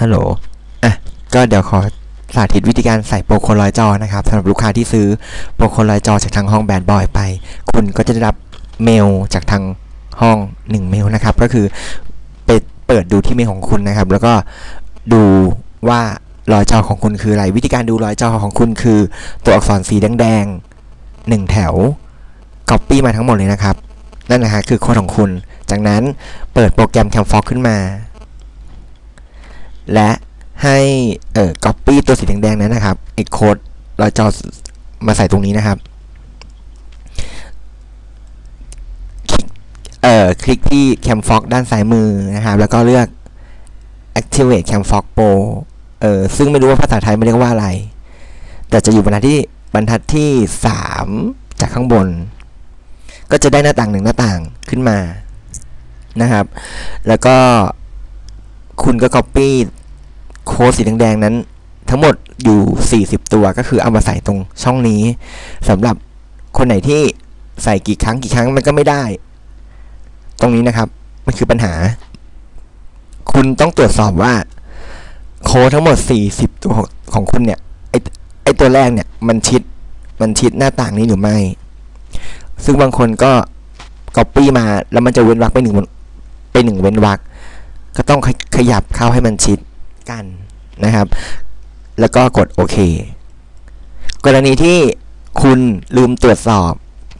ฮัลโหล อะ ก็เดี๋ยวขอสาธิตวิธีการใส่โปรโคลอยจอนะครับสำหรับลูกค้าที่ซื้อโปรโคลอยจอจากทางห้องแบดบอยไป คุณก็จะได้รับเมลจากทางห้อง 1 เมลนะครับ ก็คือไปเปิดดูที่เมลของคุณนะครับ แล้วก็ดูว่ารอยจอของคุณคืออะไร วิธีการดูรอยจอของคุณคือ ตัวอักษรสีแดงๆหนึ่งแถว Copy มาทั้งหมดเลยนะครับ นั่นนะฮะคือโค้ดของคุณ จากนั้นเปิดโปรแกรม Camfox ขึ้นมา และให้เอ่อ copy ตัวสีแดงๆนั้นนะครับไอ้โค้ดเราจะเอามาใส่ตรงนี้นะครับคลิกเอ่อคลิกที่ Camfox ด้านซ้ายมือนะครับ แล้วก็เลือก activate Camfox Pro เอ่อซึ่งไม่รู้ว่าภาษาไทยไม่เรียกว่าอะไร แต่จะอยู่บรรทัดที่บรรทัดที่ 3 จากข้างบน ก็จะได้หน้าต่างหนึ่งหน้าต่างขึ้นมานะครับ แล้วก็คุณก็ copy ค้ดสีแดงๆนั้น ทั้งหมดอยู่ 40 ตัวก็คือเอามาใส่ตรงช่องนี้สำหรับคนไหนที่ใส่กี่ครั้งกี่ครั้งมันก็ไม่ได้ ตรงนี้นะครับมันคือปัญหา คุณต้องตรวจสอบว่า โค้ดทั้งหมด 40 ตัวของคุณเนี่ยไอไอตัวแรกเนี่ยมันชิดมันชิดหน้าต่างนี้หรือไม่ ซึ่งบางคนก็ copy มาแล้วมันจะเว้นวรรคไปหนึ่งไปหนึ่งเว้นวรรคก็ต้องขยับเข้าให้มันชิดกัน นะครับ แล้วก็กดโอเค กรณีที่คุณลืมตรวจสอบ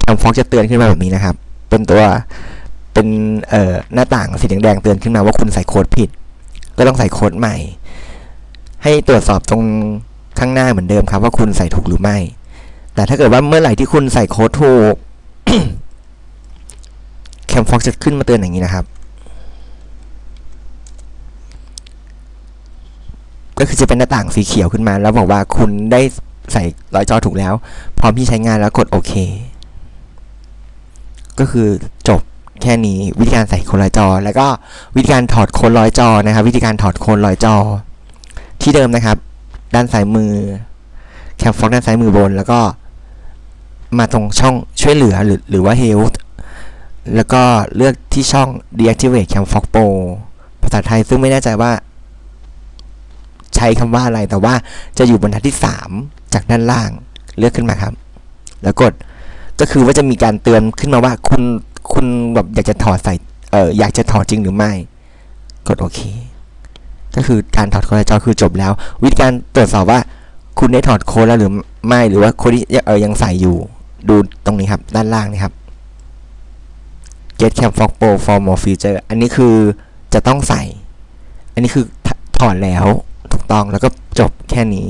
ทางฟอกจะเตือนขึ้นมาแบบนี้นะครับ เป็นตัวเป็นหน้าต่างสีแดงๆเตือนขึ้นมาว่าคุณใส่โค้ดผิด ก็ต้องใส่โค้ดใหม่ ให้ตรวจสอบตรงข้างหน้าเหมือนเดิมครับ ว่าคุณใส่ถูกหรือไม่ แต่ถ้าเกิดว่าเมื่อไหร่ที่คุณใส่โค้ดถูกแคมฟอกจะขึ้นมาเตือนอย่างนี้นะครับ คือจะเป็นหน้าต่างสีเขียวขึ้นมา แล้วบอกว่าคุณได้ใส่รอยจอถูกแล้ว พร้อมที่ใช้งานแล้วกดโอเค ก็คือจบแค่นี้วิธีการใส่โคนรอยจอ แล้วก็วิธีการถอดโคนรอยจอนะครับ วิธีการถอดโคนรอยจอ ที่เดิมนะครับ ด้านซ้ายมือแคมฟอกด้านซ้ายมือบน แล้วก็มาตรงช่องช่วยเหลือหรือหรือว่า Help แล้วก็เลือกที่ช่อง deactivate Camfox Pro ภาษาไทยซึ่งไม่แน่ใจว่า ใช้คำว่าอะไรแต่ว่าจะอยู่บนทัดที่ 3 จากด้านล่างเลือกขึ้นมาครับ แล้วกดก็คือว่าจะมีการเตือนขึ้นมาว่าคุณคุณแบบอยากจะถอดใส่เอออยากจะถอดจริงหรือไม่ กดโอเค ก็คือการถอดโค้ดจอคือจบแล้ว วิธีการตรวจสอบว่า คุณได้ถอดโค้ดแล้วหรือไม่หรือว่าโค้ดที่เออยังใส่อยู่ ดูตรงนี้ครับ ด้านล่างนี่ครับ get cam fox pro for more feature อันนี้คือจะต้องใส่ อันนี้คือถถอดแล้ว ต้องแล้วก็จบแค่นี้